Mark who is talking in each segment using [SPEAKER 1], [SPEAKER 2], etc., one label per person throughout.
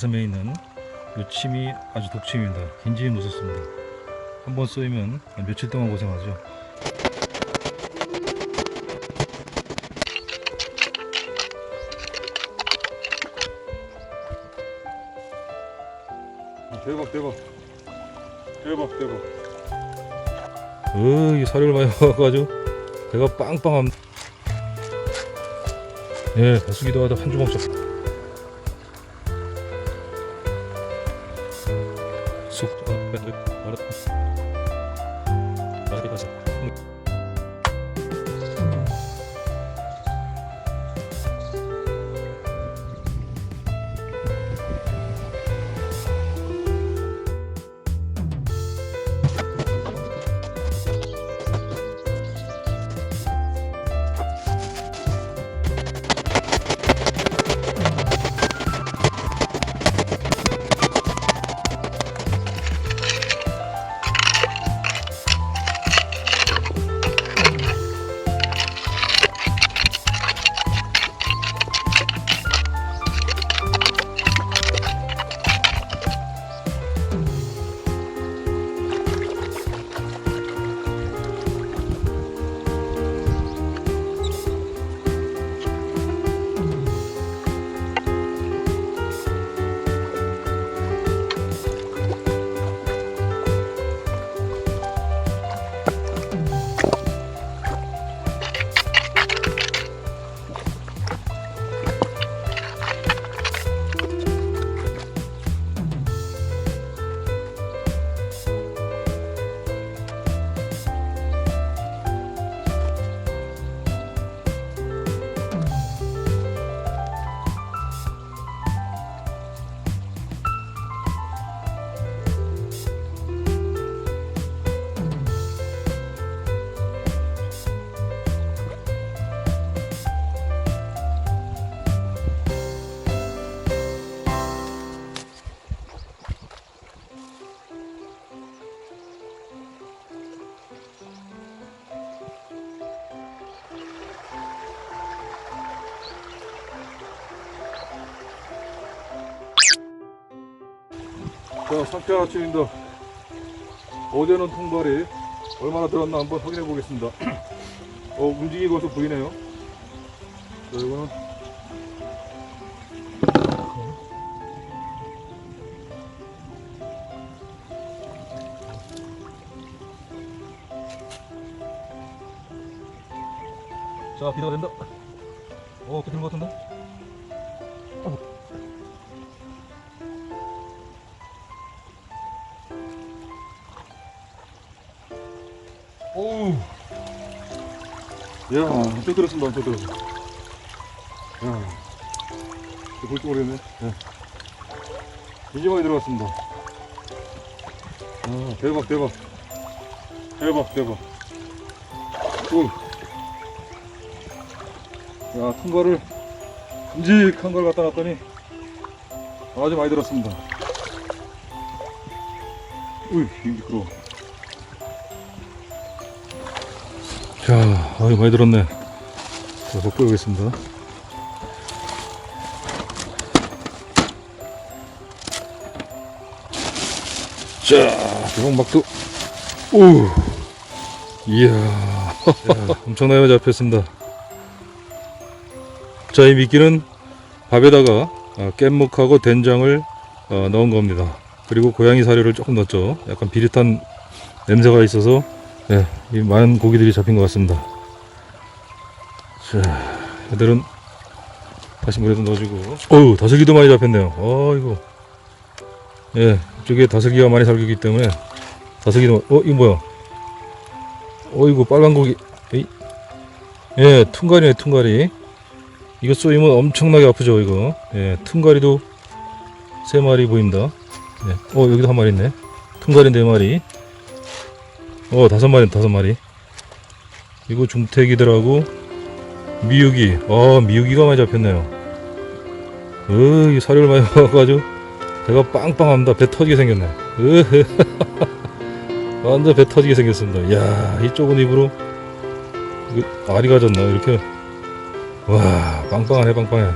[SPEAKER 1] 섬에 있는 요 침이 아주 독침입니다. 굉장히 무섭습니다. 한번 쏘이면 며칠 동안 고생하죠.
[SPEAKER 2] 대박 대박 대박 대박
[SPEAKER 1] 어, 이 사료를 많이 먹어가지고 배가 빵빵합니다. 예, 가수기도 하다 한 주먹 잡. 밴드, 알았다. 어디 가자.
[SPEAKER 2] 자 상쾌 한 아침입니다 어제는 통발이 얼마나 들었나 한번 확인해 보겠습니다 어 움직이고 와서 보이네요 자 이거는
[SPEAKER 1] 자, 비가 된다. 어, 비는 것 같은데?
[SPEAKER 2] 오우. 야 엄청 들었습니다 들었어 야 볼줄 모르겠네. 야. 이제 많이 들어갔습니다. 아 대박 대박. 대박 대박. 오야 통과를 큼직한 걸 갖다 놨더니 아주 많이 들었습니다. 으이 미끄러워
[SPEAKER 1] 자, 아유, 많이 들었네. 자, 복보여보겠습니다. 자, 대박막도. 오, 이야, 자, 엄청나게 잡혔습니다. 자, 이 미끼는 밥에다가 아, 깻묵하고 된장을 어, 넣은 겁니다. 그리고 고양이 사료를 조금 넣었죠. 약간 비릿한 냄새가 있어서 네, 이 많은 고기들이 잡힌 것 같습니다. 자, 얘들은 다시 물에도 넣어주고. 어우, 다슬기도 많이 잡혔네요. 어이구. 예, 이쪽에 다슬기가 많이 살기 때문에 다슬기도, 어, 이거 뭐야? 어이구, 빨간 고기. 에이. 예, 퉁가리네, 퉁가리. 이거 쏘이면 엄청나게 아프죠, 이거. 예, 퉁가리도 세 마리 보입니다. 예, 어, 여기도 한 마리 있네. 퉁가리 네 마리. 어 다섯 마리 다섯 마리. 이거 중태기들하고 미육이 어 미육이가 많이 잡혔네요. 어이 사료를 많이 먹어가지고 배가 빵빵합니다. 배 터지게 생겼네. 완전 배 터지게 생겼습니다. 야 이쪽은 입으로 알이 가졌나 이렇게. 와 빵빵하네 빵빵해.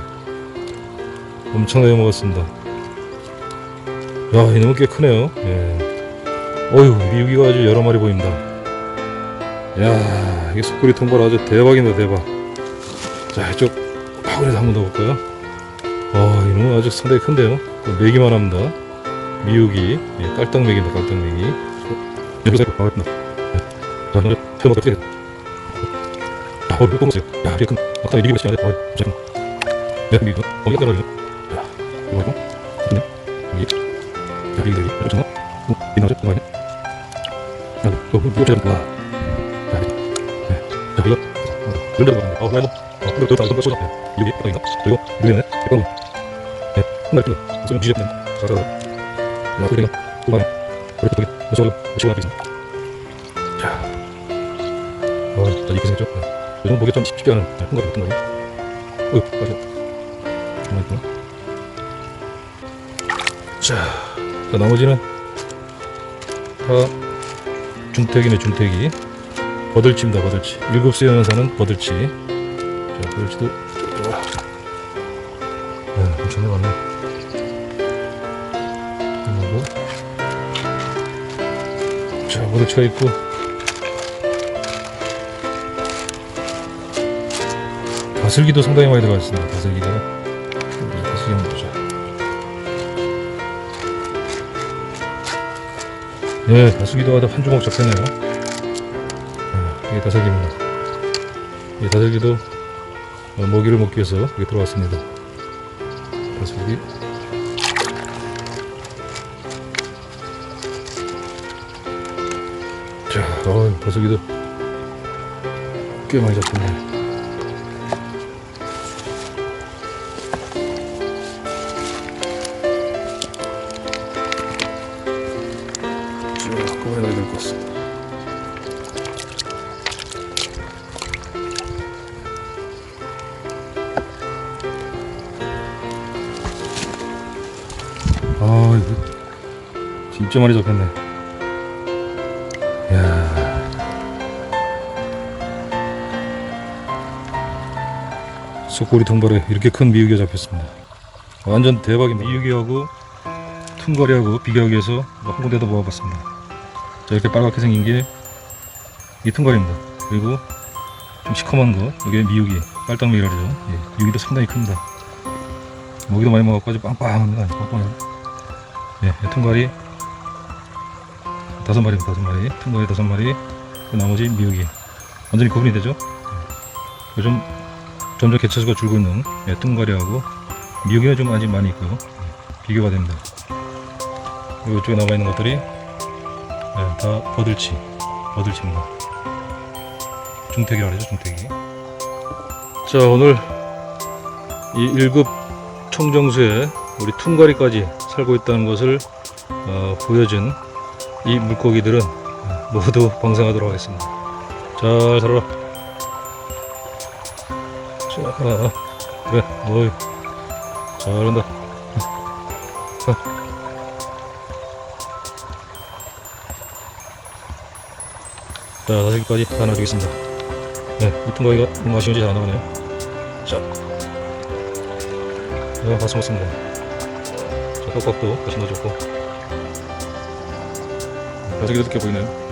[SPEAKER 1] 엄청나게 먹었습니다. 야, 이놈은 꽤 크네요. 예. 어휴, 미육이가 아주 여러 마리 보입니다. 야, 이게 속구리 통발 아주 대박입니다, 대박. 자, 이쪽 화근에서 한번 더 볼까요? 아, 이놈은 아주 상당히 큰데요. 메기만 합니다. 미육이, 예, 깔딱메기입니다, 깔딱메기. 여기서 나왔습니다. 자, 먼저 처음 어떻게 아, 어, 이거 뽕었어요. 야, 이게 큰, 아까 이게 몇이 안 돼. 어, 잠깐. 네, 미국. 어, 이거 떨어지네. 자, 이거 하고, 이거네. 여기. 자, 여기, 여기. 이거 잠깐. 어, 이 나오죠? 이거 아니야? 자, 이거, 이거, 이거 좀 봐. 자, 여기. 네. 자, 이거. 어, 이런 데로 가면 돼. 어, 그래, 뭐. 어, 이거, 이거, 이거, 쏘자. 여기, 여기, 있나? 이거, 이거, 이거, 이거. 네, 한 마리 뜯어. 무슨 뒤집네. 자, 자, 자. 야, 그래, 이거. 이거 아니야? 그래, 저기, 이거, 이거, 이거, 이거, 있습니다. 자. 어, 자, 이렇게 생겼죠? 네. 요즘. 자, 자, 나머지는 다 중태기네, 중태기. 버들치입니다, 버들치. 일곱 수에만 사는 버들치. 자, 버들치도. 자, 네, 엄청 나갔네. 그리고 자, 버들치가 있고. 다슬기도 상당히 많이 들어가 있습니다. 다슬기가 네, 다슬기도 아주 한 주먹 잡혔네요. 네, 이게 다슬기입니다. 이 다슬기도 어, 먹이를 먹기 위해서 여기 들어왔습니다. 다슬기. 자, 어, 다슬기도 꽤 많이 잡혔네. 자, 한꺼번에 넣어야 될 것 같습니다. 아, 이거 진짜 많이 잡혔네. 야. 속꼬리 통발에 이렇게 큰 미육이 잡혔습니다. 완전 대박입니다. 미육이하고 퉁거리하고 비교하기 위해서 뭐한 군데도 모아봤습니다. 자 이렇게 빨갛게 생긴 게이 퉁거리입니다. 그리고 좀 시커먼 거 이게 미육이 빨딱미라 그러죠. 예, 미육이도 상당히 큽니다. 모기도 많이 먹었고 아주 빵빵합니다. 빵빵해요. 예, 이 퉁거리 다섯 마리 다섯 마리 퉁거리 다섯 마리 그 나머지 미육이 완전히 구분이 되죠. 예. 요즘 점점 개체수가 줄고 있는 예, 퉁거리하고 미육이가 좀 아직 많이 있고요. 예, 비교가 됩니다. 이쪽에 나와 있는 것들이 네, 다 버들치, 버들치입니다. 중택이라 그러죠, 중택이. 자, 오늘 이 1급 청정수에 우리 퉁가리까지 살고 있다는 것을 어, 보여준 이 물고기들은 어, 모두 방생하도록 하겠습니다. 자, 살아라. 자, 그래, 어이, 잘한다. 자, 다섯 개까지 다 놔주겠습니다. 네, 이쁜 거기가 너무 아쉬운지 잘 안 나가네요. 자, 네, 다 숨었습니다. 자, 떡밥도 다시 넣어줬고. 다섯개도 늦게 보이네요.